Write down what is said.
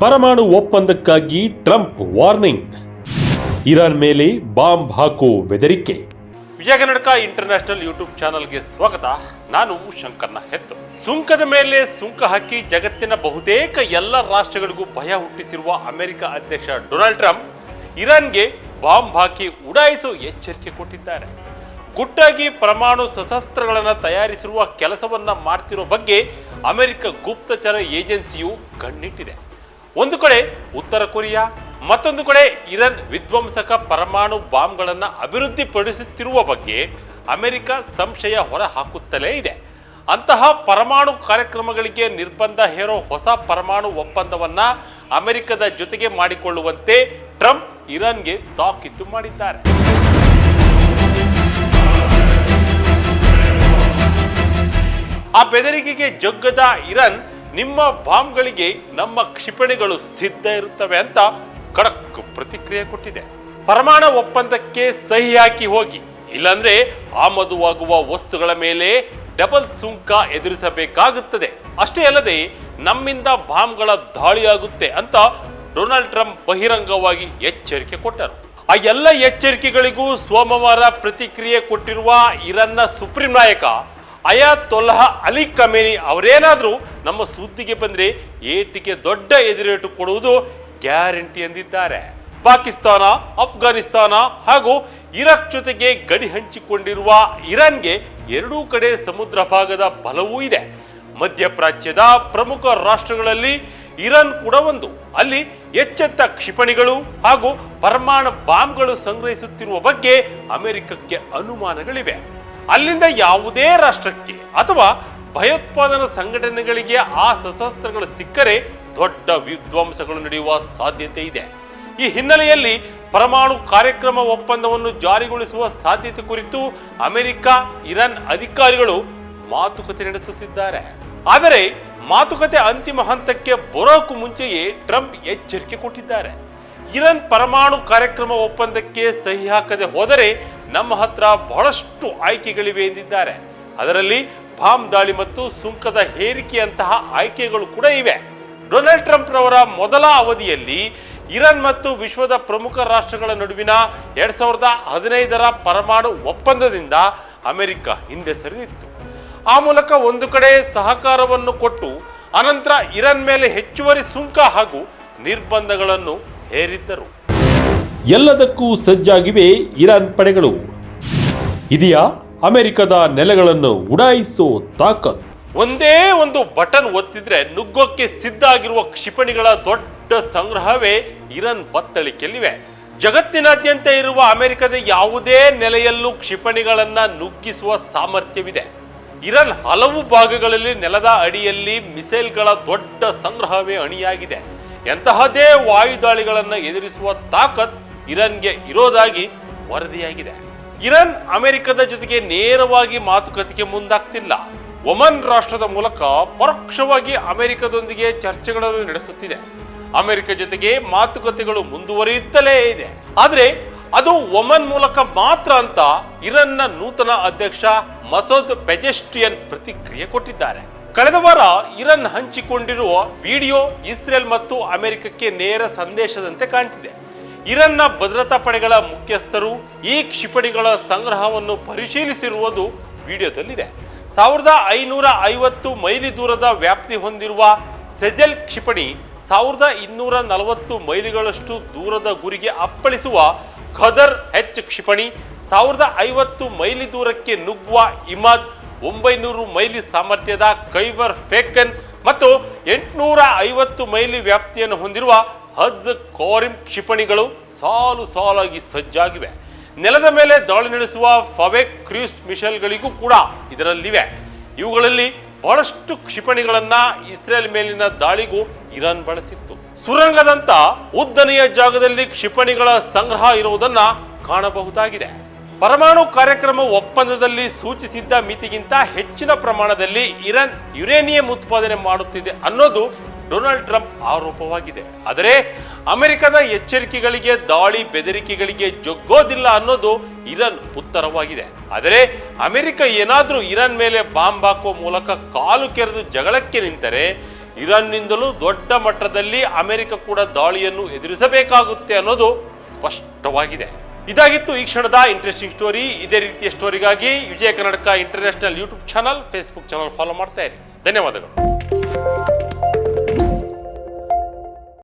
ಪರಮಾಣು ಒಪ್ಪಂದಕ್ಕಾಗಿ Trump warning. Iran ಮೇಲೆ ಬಾಂಬ್ ಹಾಕೋ ಬೆದರಿಕೆ. ವಿಜಯ ಕನ್ನಡಕ ಇಂಟರ್ನ್ಯಾಷನಲ್ ಯೂಟ್ಯೂಬ್ ಚಾನಲ್ಗೆ ಸ್ವಾಗತ. ನಾನು ಶಂಕರ್ನ ಹೆತ್ತು. ಸುಂಕದ ಮೇಲೆ ಸುಂಕ ಹಾಕಿ ಜಗತ್ತಿನ ಬಹುತೇಕ ಎಲ್ಲ ರಾಷ್ಟ್ರಗಳಿಗೂ ಭಯ ಹುಟ್ಟಿಸಿರುವ ಅಮೆರಿಕ ಅಧ್ಯಕ್ಷ ಡೊನಾಲ್ಡ್ ಟ್ರಂಪ್ ಇರಾನ್ಗೆ ಬಾಂಬ್ ಹಾಕಿ ಉಡಾಯಿಸೋ ಎಚ್ಚರಿಕೆ ಕೊಟ್ಟಿದ್ದಾರೆ. ಗುಟ್ಟಾಗಿ ಪರಮಾಣು ಸಶಸ್ತ್ರಗಳನ್ನು ತಯಾರಿಸಿರುವ ಕೆಲಸವನ್ನ ಮಾಡ್ತಿರೋ ಬಗ್ಗೆ ಅಮೆರಿಕ ಗುಪ್ತಚರ ಏಜೆನ್ಸಿಯು ಕಣ್ಣಿಟ್ಟಿದೆ. ಒಂದು ಕಡೆ ಉತ್ತರ ಕೊರಿಯಾ, ಮತ್ತೊಂದು ಕಡೆ ಇರಾನ್ ವಿಧ್ವಂಸಕ ಪರಮಾಣು ಬಾಂಬ್ಗಳನ್ನು ಅಭಿವೃದ್ಧಿಪಡಿಸುತ್ತಿರುವ ಬಗ್ಗೆ ಅಮೆರಿಕ ಸಂಶಯ ಹೊರ ಹಾಕುತ್ತಲೇ ಇದೆ. ಅಂತಹ ಪರಮಾಣು ಕಾರ್ಯಕ್ರಮಗಳಿಗೆ ನಿರ್ಬಂಧ ಹೇರೋ ಹೊಸ ಪರಮಾಣು ಒಪ್ಪಂದವನ್ನ ಅಮೆರಿಕದ ಜೊತೆಗೆ ಮಾಡಿಕೊಳ್ಳುವಂತೆ ಟ್ರಂಪ್ ಇರಾನ್ಗೆ ತಾಕೀತು ಮಾಡಿದ್ದಾರೆ. ಆ ಬೆದರಿಕೆಗೆ ಜಗ್ಗದ ಇರಾನ್ ನಿಮ್ಮ ಬಾಂಬ್ಗಳಿಗೆ ನಮ್ಮ ಕ್ಷಿಪಣಿಗಳು ಸಿದ್ಧ ಇರುತ್ತವೆ ಅಂತ ಖಡಕ್ ಪ್ರತಿಕ್ರಿಯೆ ಕೊಟ್ಟಿದೆ. ಪರಮಾಣು ಒಪ್ಪಂದಕ್ಕೆ ಸಹಿ ಹಾಕಿ ಹೋಗಿ. ಇಲ್ಲಾಂದ್ರೆ ಆಮದುವಾಗುವ ವಸ್ತುಗಳ ಮೇಲೆ ಡಬಲ್ ಸುಂಕ ಎದುರಿಸಬೇಕಾಗುತ್ತದೆ. ಅಷ್ಟೇ ಅಲ್ಲದೆ ನಮ್ಮಿಂದ ಬಾಂಬ್ಗಳ ದಾಳಿಯಾಗುತ್ತೆ ಅಂತ ಡೊನಾಲ್ಡ್ ಟ್ರಂಪ್ ಬಹಿರಂಗವಾಗಿ ಎಚ್ಚರಿಕೆ ಕೊಟ್ಟರು. ಆ ಎಲ್ಲ ಎಚ್ಚರಿಕೆಗಳಿಗೂ ಸೋಮವಾರ ಪ್ರತಿಕ್ರಿಯೆ ಕೊಟ್ಟಿರುವ ಇರನ್ನ ಸುಪ್ರೀಂ ನಾಯಕ ಅಯಾತೊಲ್ಲಹ ಅಲಿ ಕಮೇನಿ ಅವರೇನಾದರೂ ನಮ್ಮ ಸುದ್ದಿಗೆ ಬಂದರೆ ಏಟಿಗೆ ದೊಡ್ಡ ಎದುರೇಟು ಕೊಡುವುದು ಗ್ಯಾರಂಟಿ ಎಂದಿದ್ದಾರೆ. ಪಾಕಿಸ್ತಾನ ಅಫ್ಘಾನಿಸ್ತಾನ ಹಾಗೂ ಇರಾಕ್ ಜೊತೆಗೆ ಗಡಿ ಹಂಚಿಕೊಂಡಿರುವ ಇರಾನ್ಗೆ ಎರಡೂ ಕಡೆ ಸಮುದ್ರ ಭಾಗದ ಬಲವೂ ಇದೆ. ಮಧ್ಯಪ್ರಾಚ್ಯದ ಪ್ರಮುಖ ರಾಷ್ಟ್ರಗಳಲ್ಲಿ ಇರಾನ್ ಕೂಡ ಒಂದು. ಅಲ್ಲಿ ಎಚ್ಚೆತ್ತ ಕ್ಷಿಪಣಿಗಳು ಹಾಗೂ ಪರಮಾಣು ಬಾಂಬ್ಗಳು ಸಂಗ್ರಹಿಸುತ್ತಿರುವ ಬಗ್ಗೆ ಅಮೆರಿಕಕ್ಕೆ ಅನುಮಾನಗಳಿವೆ. ಅಲ್ಲಿಂದ ಯಾವುದೇ ರಾಷ್ಟ್ರಕ್ಕೆ ಅಥವಾ ಭಯೋತ್ಪಾದನಾ ಸಂಘಟನೆಗಳಿಗೆ ಆ ಸಶಸ್ತ್ರಗಳು ಸಿಕ್ಕರೆ ದೊಡ್ಡ ವಿಧ್ವಂಸಗಳು ನಡೆಯುವ ಸಾಧ್ಯತೆ ಇದೆ. ಈ ಹಿನ್ನೆಲೆಯಲ್ಲಿ ಪರಮಾಣು ಕಾರ್ಯಕ್ರಮ ಒಪ್ಪಂದವನ್ನು ಜಾರಿಗೊಳಿಸುವ ಸಾಧ್ಯತೆ ಕುರಿತು ಅಮೆರಿಕ, ಇರಾನ್ ಅಧಿಕಾರಿಗಳು ಮಾತುಕತೆ ನಡೆಸುತ್ತಿದ್ದಾರೆ. ಆದರೆ ಮಾತುಕತೆ ಅಂತಿಮ ಹಂತಕ್ಕೆ ಬರೋಕು ಮುಂಚೆಯೇ ಟ್ರಂಪ್ ಎಚ್ಚರಿಕೆ ಕೊಟ್ಟಿದ್ದಾರೆ. ಇರಾನ್ ಪರಮಾಣು ಕಾರ್ಯಕ್ರಮ ಒಪ್ಪಂದಕ್ಕೆ ಸಹಿ ಹಾಕದೆ ಹೋದರೆ ನಮ್ಮ ಹತ್ರ ಬಹಳಷ್ಟು ಆಯ್ಕೆಗಳಿವೆ ಎಂದಿದ್ದಾರೆ. ಅದರಲ್ಲಿ ಬಾಂಬ್ ದಾಳಿ ಮತ್ತು ಸುಂಕದ ಹೇರಿಕೆಯಂತಹ ಆಯ್ಕೆಗಳು ಕೂಡ ಇವೆ. ಡೊನಾಲ್ಡ್ ಟ್ರಂಪ್ ರವರ ಮೊದಲ ಅವಧಿಯಲ್ಲಿ ಇರಾನ್ ಮತ್ತು ವಿಶ್ವದ ಪ್ರಮುಖ ರಾಷ್ಟ್ರಗಳ ನಡುವಿನ ಎರಡ್ ಸಾವಿರದ ಹದಿನೈದರ ಪರಮಾಣು ಒಪ್ಪಂದದಿಂದ ಅಮೆರಿಕ ಹಿಂದೆ ಸರಿದಿತ್ತು. ಆ ಮೂಲಕ ಒಂದು ಕಡೆ ಸಹಕಾರವನ್ನು ಕೊಟ್ಟು ಅನಂತರ ಇರಾನ್ ಮೇಲೆ ಹೆಚ್ಚುವರಿ ಸುಂಕ ಹಾಗೂ ನಿರ್ಬಂಧಗಳನ್ನು ಹೇರಿದ್ದರು. ಎಲ್ಲದಕ್ಕೂ ಸಜ್ಜಾಗಿವೆ ಇರಾನ್ ಪಡೆಗಳು. ಇದೆಯಾ, ಅಮೆರಿಕದ ನೆಲೆಗಳನ್ನು ಉಡಾಯಿಸೋ ತಾಕತ್. ಒಂದೇ ಒಂದು ಬಟನ್ ಒತ್ತಿದ್ರೆ ನುಗ್ಗೋಕ್ಕೆ ಸಿದ್ಧ ಆಗಿರುವ ಕ್ಷಿಪಣಿಗಳ ದೊಡ್ಡ ಸಂಗ್ರಹವೇ ಇರಾನ್ ಬತ್ತಳಿಕೆಯಲ್ಲಿವೆ. ಜಗತ್ತಿನಾದ್ಯಂತ ಇರುವ ಅಮೆರಿಕದ ಯಾವುದೇ ನೆಲೆಯಲ್ಲೂ ಕ್ಷಿಪಣಿಗಳನ್ನು ನುಗ್ಗಿಸುವ ಸಾಮರ್ಥ್ಯವಿದೆ. ಇರಾನ್ ಹಲವು ಭಾಗಗಳಲ್ಲಿ ನೆಲದ ಅಡಿಯಲ್ಲಿ ಮಿಸೈಲ್ಗಳ ದೊಡ್ಡ ಸಂಗ್ರಹವೇ ಅಣಿಯಾಗಿದೆ. ಎಂತಹದೇ ವಾಯುದಾಳಿಗಳನ್ನು ಎದುರಿಸುವ ತಾಕತ್ ಇರಾನ್ಗೆ ಇರೋದಾಗಿ ವರದಿಯಾಗಿದೆ. ಇರಾನ್ ಅಮೆರಿಕದ ಜೊತೆಗೆ ನೇರವಾಗಿ ಮಾತುಕತೆಗೆ ಮುಂದಾಗ್ತಿಲ್ಲ. ಒಮನ್ ರಾಷ್ಟ್ರದ ಮೂಲಕ ಪರೋಕ್ಷವಾಗಿ ಅಮೆರಿಕದೊಂದಿಗೆ ಚರ್ಚೆಗಳನ್ನು ನಡೆಸುತ್ತಿದೆ. ಅಮೆರಿಕ ಜೊತೆಗೆ ಮಾತುಕತೆಗಳು ಮುಂದುವರಿಯುತ್ತಲೇ ಇದೆ. ಆದರೆ ಅದು ಒಮನ್ ಮೂಲಕ ಮಾತ್ರ ಅಂತ ಇರನ್ನ ನೂತನ ಅಧ್ಯಕ್ಷ ಮಸೂದ್ ಪೆಜೆಸ್ಟಿಯನ್ ಪ್ರತಿಕ್ರಿಯೆ ಕೊಟ್ಟಿದ್ದಾರೆ. ಕಳೆದ ವಾರ ಇರನ್ ಹಂಚಿಕೊಂಡಿರುವ ವಿಡಿಯೋ ಇಸ್ರೇಲ್ ಮತ್ತು ಅಮೆರಿಕಕ್ಕೆ ನೇರ ಸಂದೇಶದಂತೆ ಕಾಣ್ತಿದೆ. ಇರಾನ್ನ ಭದ್ರತಾ ಪಡೆಗಳ ಮುಖ್ಯಸ್ಥರು ಈ ಕ್ಷಿಪಣಿಗಳ ಸಂಗ್ರಹವನ್ನು ಪರಿಶೀಲಿಸಿರುವುದು ವಿಡಿಯೋದಲ್ಲಿದೆ. ಸಾವಿರದ ಐನೂರ ಐವತ್ತು ಮೈಲಿ ದೂರದ ವ್ಯಾಪ್ತಿ ಹೊಂದಿರುವ ಸೆಜೆಲ್ ಕ್ಷಿಪಣಿ ಸಾವಿರದ ಇನ್ನೂರ ನಲವತ್ತು ಮೈಲಿಗಳಷ್ಟು ದೂರದ ಗುರಿಗೆ ಅಪ್ಪಳಿಸುವ ಖದರ್ ಹೆಚ್ ಕ್ಷಿಪಣಿ ಸಾವಿರದ ಐವತ್ತು ಮೈಲಿ ದೂರಕ್ಕೆ ನುಗ್ಗುವ ಇಮಾದ್ ಒಂಬೈನೂರು ಮೈಲಿ ಸಾಮರ್ಥ್ಯದ ಕೈವರ್ ಫೇಕನ್ ಮತ್ತು ಎಂಟುನೂರ ಐವತ್ತು ಮೈಲಿ ವ್ಯಾಪ್ತಿಯನ್ನು ಹೊಂದಿರುವ ಹಜ್ ಕೋರಿಂ ಕ್ಷಿಪಣಿಗಳು ಸಾಲು ಸಾಲಾಗಿ ಸಜ್ಜಾಗಿವೆ. ನೆಲದ ಮೇಲೆ ದಾಳಿ ನಡೆಸುವ ಫವೆಕ್ ಕ್ರೂಸ್ ಮಿಷಲ್ಗಳಿಗೂ ಕೂಡ ಇದರಲ್ಲಿವೆ. ಇವುಗಳಲ್ಲಿ ಬಹಳಷ್ಟು ಕ್ಷಿಪಣಿಗಳನ್ನ ಇಸ್ರೇಲ್ ಮೇಲಿನ ದಾಳಿಗೂ ಇರಾನ್ ಬಳಸಿತ್ತು. ಸುರಂಗದಂತ ಉದ್ದನೆಯ ಜಾಗದಲ್ಲಿ ಕ್ಷಿಪಣಿಗಳ ಸಂಗ್ರಹ ಇರುವುದನ್ನ ಕಾಣಬಹುದಾಗಿದೆ. ಪರಮಾಣು ಕಾರ್ಯಕ್ರಮ ಒಪ್ಪಂದದಲ್ಲಿ ಸೂಚಿಸಿದ್ದ ಮಿತಿಗಿಂತ ಹೆಚ್ಚಿನ ಪ್ರಮಾಣದಲ್ಲಿ ಇರಾನ್ ಯುರೇನಿಯಂ ಉತ್ಪಾದನೆ ಮಾಡುತ್ತಿದೆ ಅನ್ನೋದು ಡೊನಾಲ್ಡ್ ಟ್ರಂಪ್ ಆರೋಪವಾಗಿದೆ. ಆದರೆ ಅಮೆರಿಕದ ಎಚ್ಚರಿಕೆಗಳಿಗೆ, ದಾಳಿ ಬೆದರಿಕೆಗಳಿಗೆ ಜೊಗ್ಗೋದಿಲ್ಲ ಅನ್ನೋದು ಇರಾನ್ ಉತ್ತರವಾಗಿದೆ. ಆದರೆ ಅಮೆರಿಕ ಏನಾದರೂ ಇರಾನ್ ಮೇಲೆ ಬಾಂಬ್ ಹಾಕುವ ಮೂಲಕ ಕಾಲು ಕೆರೆದು ಜಗಳಕ್ಕೆ ನಿಂತರೆ ಇರಾನ್ನಿಂದಲೂ ದೊಡ್ಡ ಮಟ್ಟದಲ್ಲಿ ಅಮೆರಿಕ ಕೂಡ ದಾಳಿಯನ್ನು ಎದುರಿಸಬೇಕಾಗುತ್ತೆ ಅನ್ನೋದು ಸ್ಪಷ್ಟವಾಗಿದೆ. ಇದಾಗಿತ್ತು ಈ ಕ್ಷಣದ ಇಂಟ್ರೆಸ್ಟಿಂಗ್ ಸ್ಟೋರಿ. ಇದೇ ರೀತಿಯ ಸ್ಟೋರಿಗಾಗಿ Vijaya Karnataka international YouTube channel, Facebook channel follow ಮಾಡ್ತಾ ಇರಿ. ಧನ್ಯವಾದಗಳು.